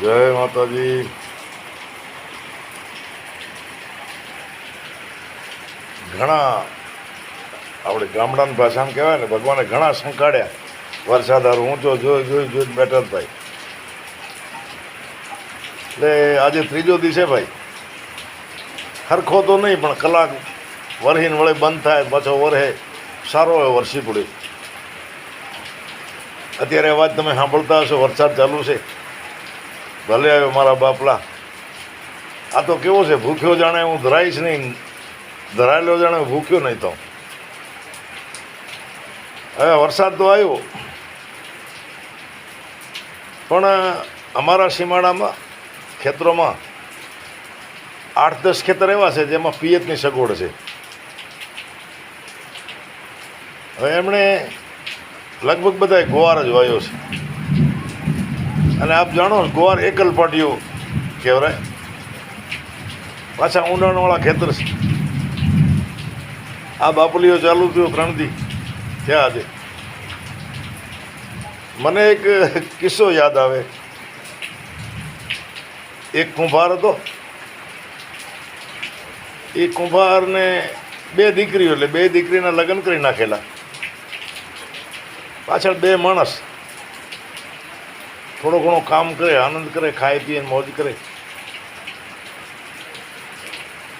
જય માતાજી. ઘણા, આપણે ગામડાની ભાષામાં કહેવાય ને, ભગવાને ઘણા સંકાળ્યા વરસાદ હારો ઊંચો, જોઈ જોઈ જોઈ બેઠા ભાઈ. એટલે આજે ત્રીજો દિવસે ભાઈ. હરખો તો નહીં, પણ કલાક વરહીન વળે બંધ થાય, પાછો વરહે. સારો એવો વરસી પડ્યો. અત્યારે અવાજ તમે સાંભળતા હશો, વરસાદ ચાલુ છે. ભલે આવ્યો મારા બાપલા. આ તો કેવો છે, ભૂખ્યો જાણે હું ધરાઈશ નહીં. ધરાયેલો જાણે ભૂખ્યો નહીં તો. હવે વરસાદ તો આવ્યો. પણ અમારા સીમાડામાં, ખેતરોમાં આઠ દસ ખેતર એવા છે જેમાં પિયતની સગવડ છે. હવે એમણે લગભગ બધાએ ગુવાર જ વાયો છે. અને આપ જાણો ગોવાર એકલ પાટીઓ કહેવાય. પાછા ઊંડાણવાળા ખેતર છે. આ બાપલીઓ ચાલુ થયો ત્રણથી, થયા આજે. મને એક કિસ્સો યાદ આવે. એક કુંભાર હતો. એ કુંભારને બે દીકરીઓ એટલે બે દીકરીના લગ્ન કરી નાખેલા. પાછળ બે માણસ. થોડો ઘણો કામ કરે, આનંદ કરે, ખાય પીએ મોજ કરે.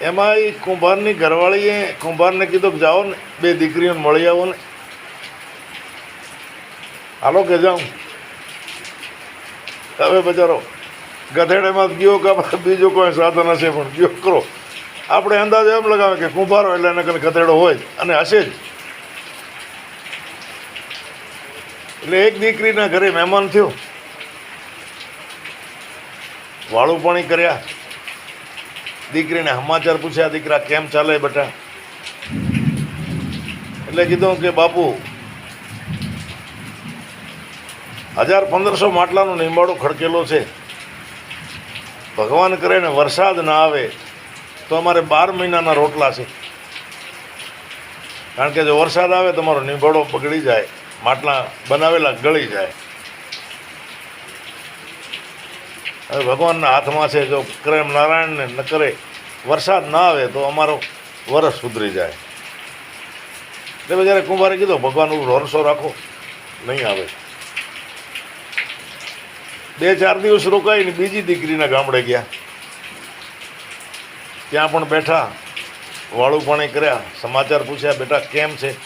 એમાં એ કુંભારની ઘરવાળીએ કુંભારને કીધું કે જાઓ ને, બે દીકરીઓને મળી આવો ને. હાલો કે જાઉં. હવે બજારો, ગધેડામાં ગયો કે બીજો કોઈ સાધન હશે પણ ગયો, કરો. આપણે અંદાજ એમ લગાવે કે કુંભારો એટલે એને કંઈ ગધેડો હોય, અને હશે જ. એટલે એક દીકરીના ઘરે મહેમાન થયો. વાળું પાણી કર્યા. દીકરીને સમાચાર પૂછ્યા, દીકરા, કેમ ચાલે બેટા? એટલે કીધું કે, બાપુ, હજાર પંદરસો માટલાનો નિંબાડો ખડકેલો છે. ભગવાન કરે ને વરસાદ ના આવે તો અમારે બાર મહિનાના રોટલા છે. કારણ કે જો વરસાદ આવે તમારો નિંબાડો બગડી જાય, માટલા બનાવેલા ગળી જાય. હવે ભગવાનના હાથમાં છે, જો પ્રેમ નારાયણને ન કરે, વરસાદ ના આવે તો અમારો વરસ સુધરી જાય. એટલે જ્યારે કુંભારે કીધું, ભગવાન ભરોસો રાખો, નહીં આવે. બે ચાર દિવસ રોકાઈને બીજી દીકરીના ગામડે ગયા. ત્યાં પણ બેઠા, વાળું પાણી કર્યા, સમાચાર પૂછ્યા, બેટા, કેમ છે?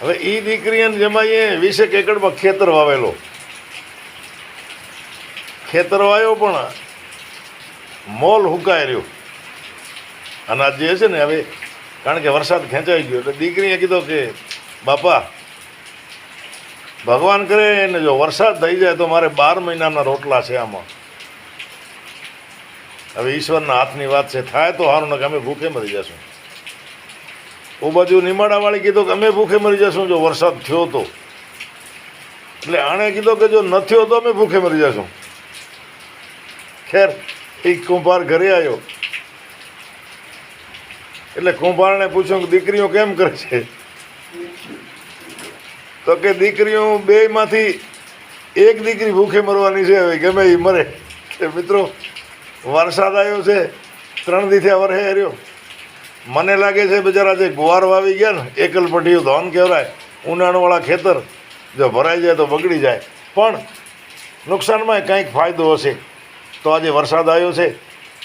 હવે એ દીકરીને જેમાં જમાઈએ વીસેક એકડમાં ખેતર વાવેલો. ખેતર વાયો પણ મોલ હુકાઈ રહ્યો. અનાજ જે છે ને, હવે કારણ કે વરસાદ ખેંચાઈ ગયો, એટલે દીકરીએ કીધું કે, બાપા, ભગવાન કરે ને જો વરસાદ થઈ જાય તો મારે બાર મહિનાના રોટલા છે આમાં. હવે ઈશ્વરના હાથની વાત છે, થાય તો સારું કે અમે ભૂખે મરી જશું. ઓ બાજુ નિમાડાવાળી કીધું કે, અમે ભૂખે મરી જશું જો વરસાદ થયો તો. એટલે આણે કીધું કે, જો ન થયો તો અમે ભૂખે મરી જશું. ખેર એ કુંભાર ઘરે આવ્યો એટલે કુંભારને પૂછ્યું કે દીકરીઓ કેમ કરે છે? તો કે દીકરીઓ બેમાંથી એક દીકરી ભૂખે મરવાની છે, હવે ગમે એ મરે. કે મિત્રો, વરસાદ આવ્યો છે, ત્રણ દીથી વરહે હર્યો. મને લાગે છે બિચારા જે ગુવાર વાવી ગયા ને એકલ પટીયું ધોન કહેવાય, ઉનાળાવાળા ખેતર, જો ભરાઈ જાય તો બગડી જાય. પણ નુકસાનમાં કંઈક ફાયદો હશે. તો આજે વરસાદ આવ્યો છે.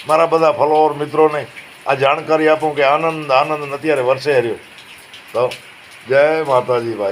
મારા બધા ફોલોવર મિત્રોને આ જાણકારી આપું કે આનંદ આનંદ અત્યારે વરસે હર્યો. તો જય માતાજી ભાઈ.